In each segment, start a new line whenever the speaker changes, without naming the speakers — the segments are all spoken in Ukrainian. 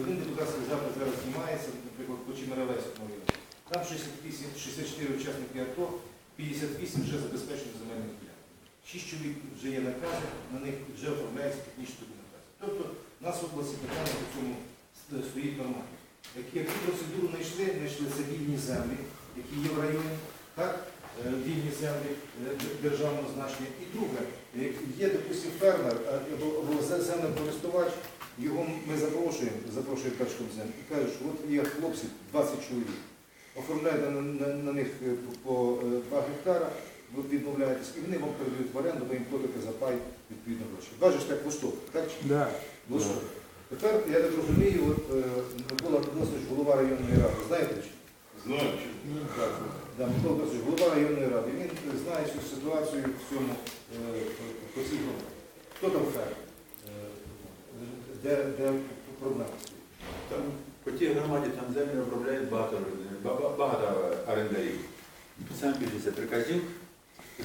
Один депутатський запит зараз знімається, наприклад, по Чемеревецькому районі. Там 68, 64 учасники АТО, 58 вже забезпечені земельними ділянками. Шість чоловік вже є накази, на них вже оформляється технічні документація. Тобто у нас в області питання по цьому стоїть нормально. Які, процедуру знайшли, знайшли це вільні землі, які є в районі, так? Е, вільні землі е, державного значення. І друге, е, є, допустим, фермер або, або зе- землекористувач, його ми запрошуємо, запрошуємо землю і кажуть, що от є хлопці, 20 чоловік, оформляєте на, на, на них е, по, по 2 гектара, ви відмовляєтесь, і вони вам передають в оренду, ви їм платите за пай відповідно гроші. Бачиш, так влаштовує, так?
Да.
Влаштовує. Тепер, я так розумію, от е, Микола Тодосович, голова районної ради, знаєте?
Знаю.
Так, да, Микола Тодосович, голова районної ради, він знає цю ситуацію в цьому е, по цій. Хто там фермер? Е, Де, де проблема?
Там по тій громаді там землю обробляють багато, багато орендарів. Сам більшість приказів,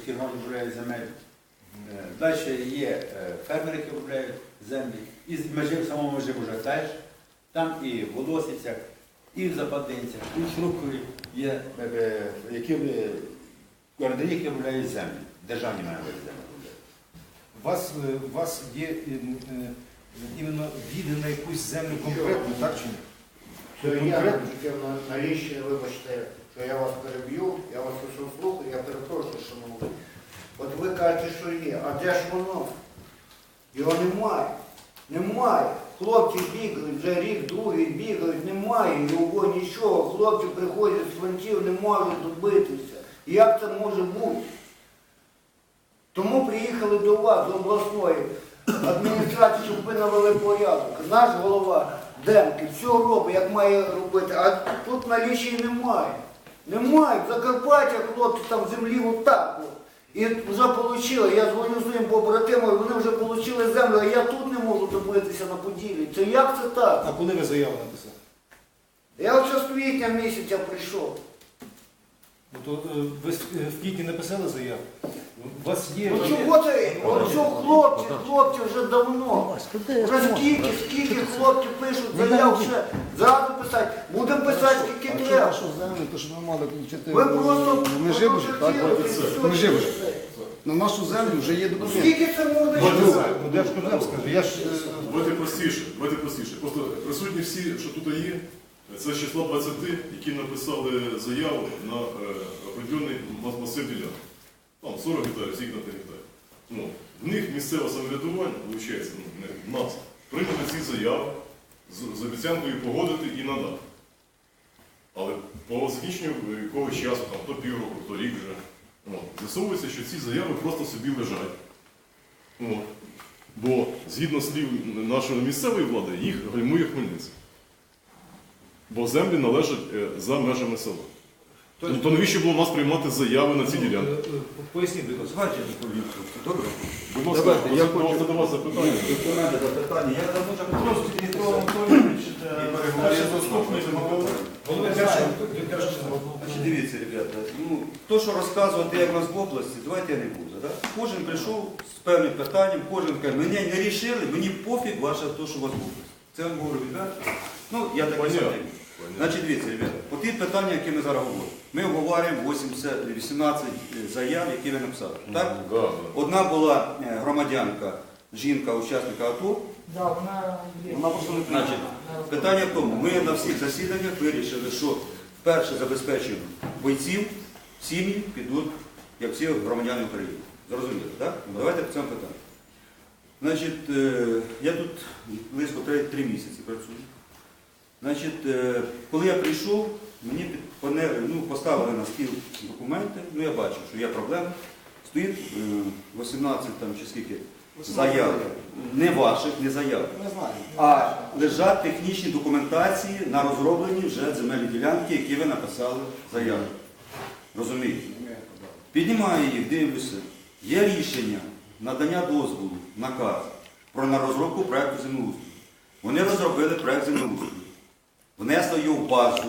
тій громаді обробляють земель. Далі є е, фермери, які обробляють землі. І з межі в самому межі вже теж. Там і в Волосівцях, і в Западинцях, і в Шрукові є, е, е, які е, орендарі, які обробляють землі. Державні мають землі.
У вас, е, у вас є е, е, іменно віди на якусь землю конкретну, так чи ні?
Це я хотів на, на вибачте, що я вас переб'ю, я вас хочу слухати, я перепрошую, шановний. От ви кажете, що є, а де ж воно? Його немає. Немає. Хлопці бігають, вже рік, другий бігають, немає його нічого. Хлопці приходять з фронтів, не можуть добитися. Як це може бути? Тому приїхали до вас, до обласної адміністрації, щоб ви навели порядок. Наш голова Демки все робить, як має робити, а тут на лічі немає. Немає. В Закарпаття хлопці там землі отак. от. І вже отримали, я дзвоню своїм побратимам, вони вже отримали землю, а я тут не можу добитися на Поділі. Це як це так?
А коли ви заяву написали?
Я ще з квітня місяця прийшов.
Ну, то, е, ви е, в квітні написали заяву? У вас є.
Ну чого це? От що хлопці, хлопці вже давно. Вже скільки, скільки хлопці пишуть заяв ще. Зразу писати. Будемо писати, скільки
А що
треба.
то що ми мали включити
Ви просто
ми живемо, так?
фотографували,
Ми живемо. На нашу землю вже є
Ну,
документи.
Скільки це можна?
Ну, ну, Держкомзем скаже, я ж... е,
Давайте простіше, давайте простіше. Просто присутні всі, що тут є, це з числа 20, які написали заяву на е, определений масив ділянок. Там 40 гектарів, скільки на 5 гектарів. Ну, в них місцеве самоврядування, виходить, ну, не нас, прийняли ці заяви з, з обіцянкою погодити і надати. Але по закінченню якогось часу, там, то півроку, то рік вже, от, з'ясовується, що ці заяви просто собі лежать. От. Бо згідно слів нашої місцевої влади, їх гальмує Хмельницький. Бо землі належать е, за межами села.
Тобто-
то навіщо було нас приймати заяви на ці
ну,
ділянки?
е, е, Поясніть, будь ласка.
Відповім. Добре?
Будь ласка,
Давайте, я
я
хочу-
до вас запитання.
До мене запитання. Я давно вже
Петровський Дмитро Анатолійович,
з
заступник голови. Державного
Значить, дивіться, ребята, ну, то, що розказувати, як у нас в області, давайте я не буду. Да? Кожен прийшов з певним питанням, кожен каже, мене не рішили, мені пофіг ваше то, що у вас в області. Це я вам говорю відверто. Ну, я так і
Понятно.
сам. Значить, дивіться, ребята, по ті питання, які ми зараз говоримо. Ми обговорюємо 80, 18 заяв, які ви написали. Так?
Да, да.
Одна була е, громадянка, жінка, учасника АТО.
Да, вона є.
Вона просто не Значить, питання в тому, ми на всіх засіданнях вирішили, що вперше забезпечуємо бойців, сім'ї підуть, як всі громадяни України. Зрозуміло, так? Давайте по цьому питанню. Значить, е, я тут близько три, три місяці працюю. Значить, е, коли я прийшов, мені ну, поставили на стіл документи, ну я бачив, що є проблема. Стоїть е, 18 там чи скільки заяв, не ваших, не заяв, а лежать технічні документації на розроблені вже земельні ділянки, які ви написали в заяві. Розумієте? Піднімаю їх, дивлюся. Є рішення надання дозволу, наказ про на розробку проєкту землеустрою. Вони розробили проєкт землеустрою, внесли його в базу,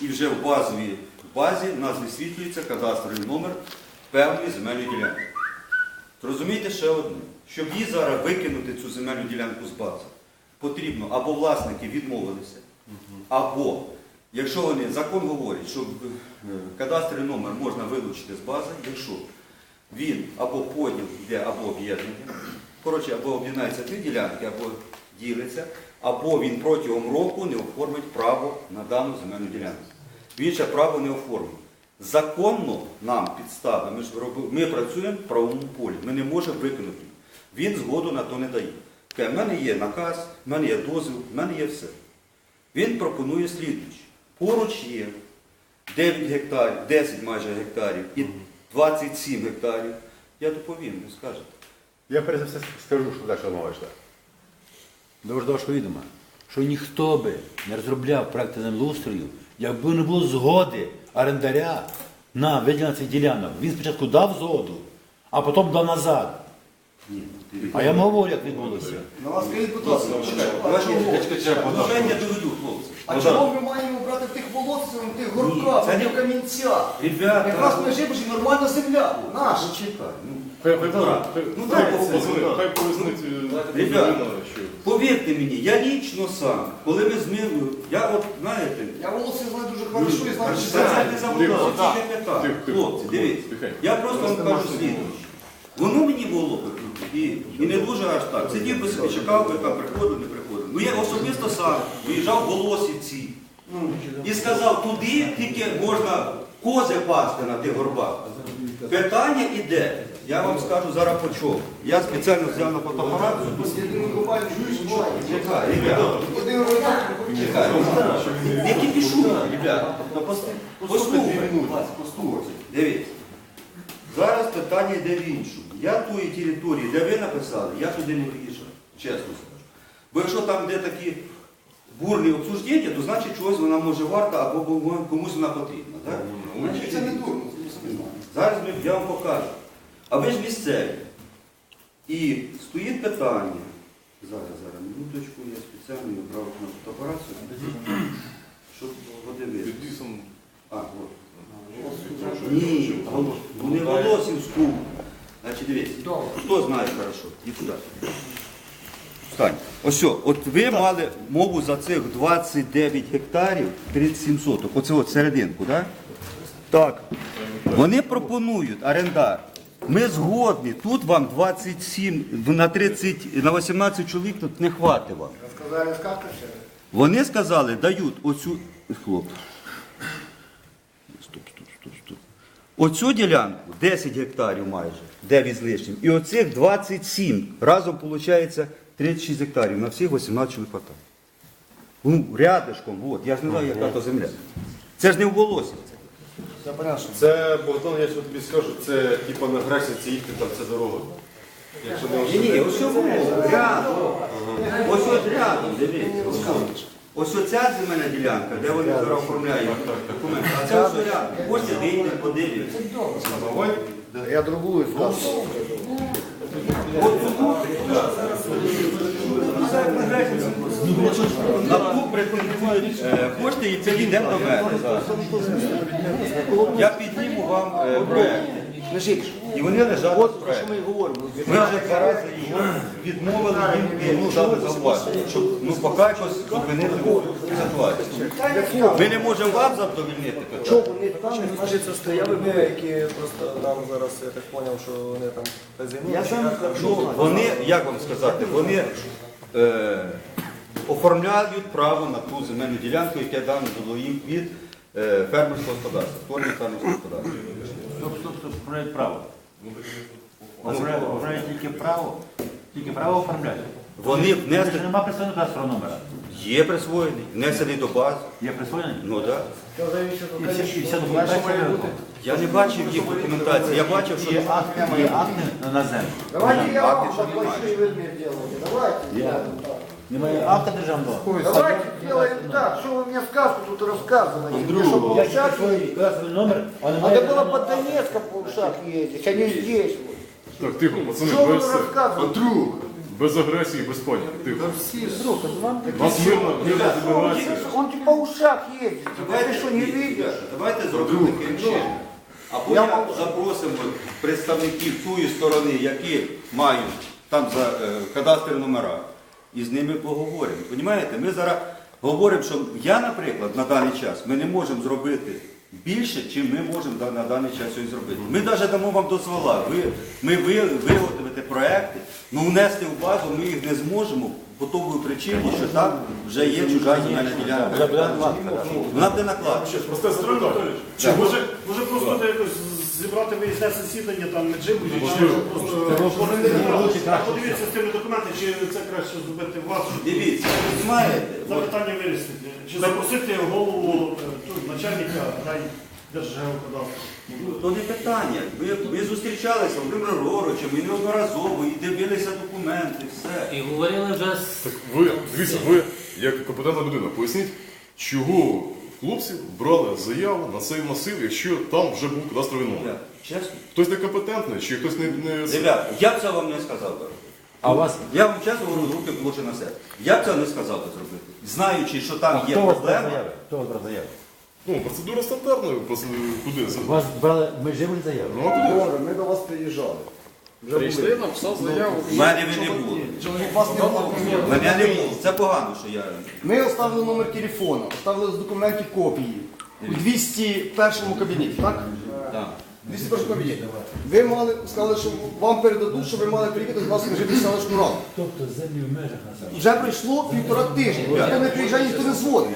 і вже в базовій в базі в нас висвітлюється кадастровий номер певної земельної ділянки. Розумієте ще одне, щоб її зараз викинути цю земельну ділянку з бази, потрібно або власники відмовилися, або якщо вони закон говорить, що е, кадастровий номер можна вилучити з бази, якщо він або поділ йде, або об'єднання, коротше, або об'єднаються дві ділянки, або ділиться, або він протягом року не оформить право на дану земельну ділянку. Він ще право не оформив. Законно нам підстави, ми ж ми працюємо в правовому полі, ми не можемо виконати. Він згоду на то не дає. Каже, в мене є наказ, в мене є дозвіл, в мене є все. Він пропонує слідуюче. Поруч є 9 гектарів, 10 майже гектарів і 27 гектарів. Я доповім, ви скажете.
Я перш за все скажу, що далі мова йшла. До вашого відома, що ніхто би не розробляв проекти землеустрою, якби не було згоди орендаря на виділення цих ділянок. Він спочатку дав згоду, а потім дав назад. А я вам говорю, як відбулося.
На вас скажіть, будь ласка, чекайте.
Ну, я доведу, хлопці.
А чому ми маємо брати в тих волоссях, в тих горках,
це
в
не-
тих камінцях?
Ребята,
Якраз ми живемо, що нормальна земля. Наша.
ну, чекай, ну,
Хай, хай,
Півтора.
хай,
Ну,
хай,
дай
пояснить- хай пояснить е,
Ребята.
людина, що
Повірте мені, я лічно сам, коли ми з ним, я от, знаєте,
Я волосся знаю дуже хорошо і знаю, що
це
це.
не це
тихо, тихо.
Хлопці, дивіться,
Тихенько.
я просто вам кажу слідуюче. Воно мені було і, і не дуже аж так. Сидів би собі, чекав би, там приходив, не приходив. Ну я особисто сам виїжджав в Голосівці і сказав, туди тільки можна кози пасти на тих горбах. Питання іде. Я вам скажу зараз по чому. Я спеціально взяв на фотоапарат. Чекай, ребята. Чекай, не кипішу, ребята. Послухайте. Дивіться. Зараз питання йде в іншому. Я тої території, де ви написали, я туди не виїжджав, чесно скажу. Бо якщо там де такі бурні обсуждення, то значить чогось вона може варта або комусь вона потрібна. Так?
Це не дурно, це ми самі.
Зараз ми, я вам покажу. А ви ж місцеві. І стоїть питання. Зараз, зараз, минуточку, я спеціально брав на фотоапарат, щоб подивитися. А, от. Ні, ну не Волосівську. Значить, дивіться. Хто знає хорошо? І туди. Встань. Ось, що, от ви мали мову за цих 29 гектарів 37 соток. Оце от серединку, так? Так. Вони пропонують орендар. Ми згодні, тут вам 27, на 30, на 18 чоловік тут не хватить вам.
Сказали, скажете ще?
Вони сказали, дають оцю. Хлоп. Стоп, стоп, стоп, стоп. Оцю ділянку 10 гектарів майже, 9 з лишнім. І оцих 27. Разом виходить 36 гектарів. На всіх 18 чоловік. Ну, рядишком, от. Я ж не знаю, яка то земля. Це ж не в волосі.
Це Богдан, я що тобі скажу, це типа на Гресівці їхати там ця дорога. Якщо не
Ні, ні, ось що було. Рядом. Ось от рядом, дивіться. ось. Ось оця земельна ділянка, де вони зараз оформляють документи. А це ось рядом. Вийти, подивитися.
Я другую сказав.
От тут, на ту претендують е, кошти і це йде до мене зараз. Я підніму вам е.
Лежить.
І вони лежать
От про що ми і говоримо.
Ми вже два рази його відмовили їм дали зауваження, щоб ну, поки якось зупинити ситуацію. Ми не можемо вам задовільнити питання.
Значить, це стояли ми, які просто нам зараз, я так зрозумів, що вони там
Я сам
Ну, вони, як вам сказати, вони е, оформляють право на ту земельну ділянку, яке дано було їм від е, фермерського господарства, створення фермерського господарства.
Стоп, стоп, стоп, оформляють право. Оформляють оформляють тільки право, тільки право оформляють.
Вони
Це
внесли,
нема присвоєного кадастрового номера.
є присвоєний, внесений до бази.
Є присвоєний?
Ну так.
Зависить
І вся, і вся документація виготовлена.
Я не бачив їх документації, я бачив, що
Є акти, є акти на землю.
Давайте я вам
що
большой
немає.
вельмир. Давайте. сделаем так.
Немає акта державного.
Давайте сделаем так. Что вы мне сказку тут рассказываете? Мне что, по
Я
ушах
свій
ездить?
кадастровий номер, а немає
Надо было по
державного.
Донецку по ушах ездить, а не здесь. вот.
Так, тихо, пацани,
Что вы
без, це,
рассказываете?
без агресії, без паніки. Тихо.
Друг,
Нас мирно, мирно добивається.
Он по ушах ездит. Ты что, не видишь?
Ребята, давайте зробимо таким чином. Або
Я
я
мовчу.
запросимо представників тої сторони, які мають там за е, кадастрові номера. і з ними поговоримо. Понімаєте? Ми зараз говоримо, що я, наприклад, на даний час ми не можемо зробити більше, чим ми можемо на даний час сьогодні зробити. Ми навіть дамо вам дозвола. Ви, ми ви, виготовите проекти, ну внести в базу ми їх не зможемо по тому причині, що там вже є чужа земельна ділянка. Вона.
Просте
Анатолійович, може, може просто якось зібрати виїзне засідання там не чи
Можливо.
просто подивіться з тими документами, чи це краще зробити у вас,
Дивіться, знаєте,
запитання вирішити. Чи запросити голову е, тут, начальника райдержгеокадастру?
то не питання. Ви, ви зустрічалися з Володимиром Григоровичем і неодноразово, і дивилися документи, все.
І говорили вже з
Так ви, дивіться, ви, як компетентна людина, поясніть, чого хлопці брали заяву на цей масив, якщо там вже був кадастровий номер?
Чесно?
Хтось некомпетентний, чи хтось не... не...
Ребята, я б це вам не сказав. би.
А у вас
Я вам чесно говорю, руки положи на серце. Я б це не сказав би зробити. Знаючи, що там є
хто вас брав
проблема.
заяви? Хто вас брав заяви?
Ну, процедура стандартна, просто куди?
Вас брали межеві заяви?
Ну, а куди?
Ми до вас приїжджали. Вже
Прийшли, написав заяву.
В мене ви не було.
У вас не було.
Мене не було. Це погано, що я.
Ми оставили номер телефону, оставили з документів копії. У 201 кабінеті, так?
Так.
201 кабінеті. Ви мали, сказали, що вам передадуть, що ви мали приїхати з вас жити селищну раду.
Тобто землі в межах.
Вже пройшло півтора тижня. Ніхто не приїжджає, ніхто не дзвонить.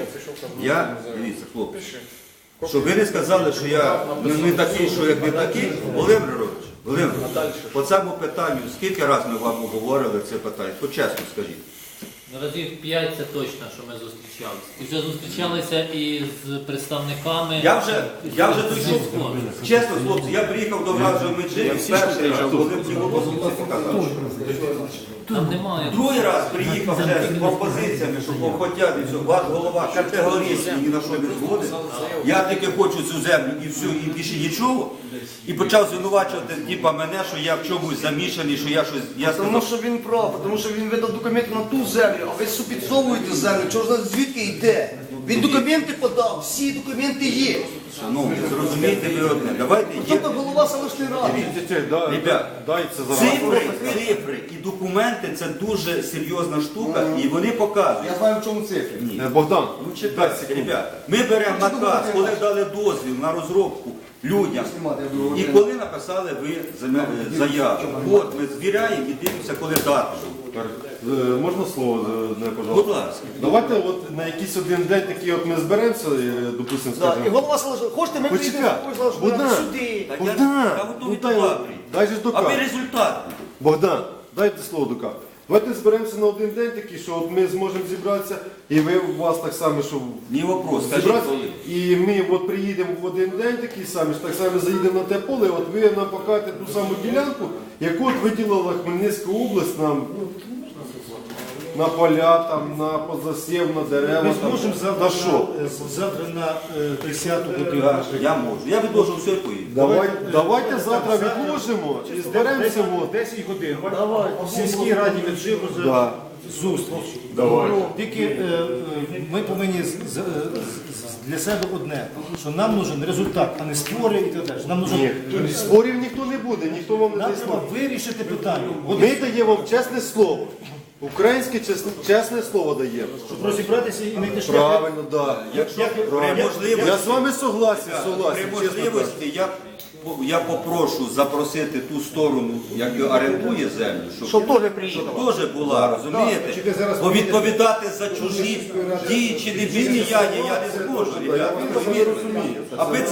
Я, дивіться, хлопці, щоб ви не сказали, що я не, такий, що як не такий, Володимир Григорович, Володимир, по цьому питанню, скільки разів ми вам обговорили це питання? Почесно скажіть.
Разів 5 це точно, що ми зустрічалися. І вже зустрічалися і з представниками.
Я вже, я вже дійшов. Чесно, хлопці, я приїхав до вражого Меджирі перший раз, коли мені опозиція показала.
Там немає.
Другий раз приїхав вже з пропозиціями, що хотять, і все, ваш голова категорично ні на що не згодить. Я тільки хочу цю землю і все, і більше нічого. І почав звинувачувати типа мене, що я в чомусь замішаний, що я щось. Я
Тому що він прав, тому що він видав документи на ту землю, а ви супідсовуєте землю, чого ж нас звідки йде? Він документи подав, всі документи є.
шановні, зрозумійте ви одне. Давайте є.
Тобто голова селищної ради.
Ребят, цифри, цифри і документи це дуже серйозна штука, і вони показують.
Я знаю, в чому цифри.
Ні.
Е, Богдан,
Ну чекайте, ребята. Ми беремо наказ, коли дали дозвіл на розробку людям. І коли написали ви заяву. От ми звіряємо і дивимося, коли дати.
Е, можна слово, е, не,
Будь ласка.
Давайте от на якийсь один день такий от ми зберемося, е, допустимо,
Да, і
скажімо.
голова селищної, хочете, ми
Почекай,
приїдемо до сюди.
Богдан.
Та я, готовий
ну дай,
туди прийти.
дай же
А ви результат.
Богдан, дайте слово до доказати. Давайте зберемося на один день такий, що от ми зможемо зібратися, і ви у вас так само, що
Ні вопрос, скажіть
зібратися.
коли.
І ми от приїдемо в один день такий самий, так само заїдемо на те поле, і от ви нам покажете ту саму ділянку, яку от виділила Хмельницька область нам на поля, там, на позасів, на дерева.
Ми
там.
зможемо
на
завтра,
що?
на, е, завтра на е, 10 годину.
Я, я можу. Я відложу все і поїду.
Давай, давайте завтра відложимо і зберемося. От.
10 годин. В сільській раді відживу за
Да.
Зустріч.
Давай.
Тільки е, е, ми повинні з- з- з- для себе одне, що нам нужен результат, а не спори і так далі. Нам нужен
Ні, спорів ніхто не буде, ніхто вам не
нам
дасть
треба вирішити питання. От
Ми даємо вам чесне слово. Українське чесне, чесне слово даємо.
щоб розібратися і знайти шлях.
Правильно, так.
Якщо
як-
при
Я з вами согласен,
при
согласен. чесно кажучи.
можливості я, я попрошу запросити ту сторону, яка орендує землю, щоб,
Щоб теж
щоб теж була, розумієте? Бо відповідати за чужі дії чи не бездіяння я не зможу, ребята. Аби це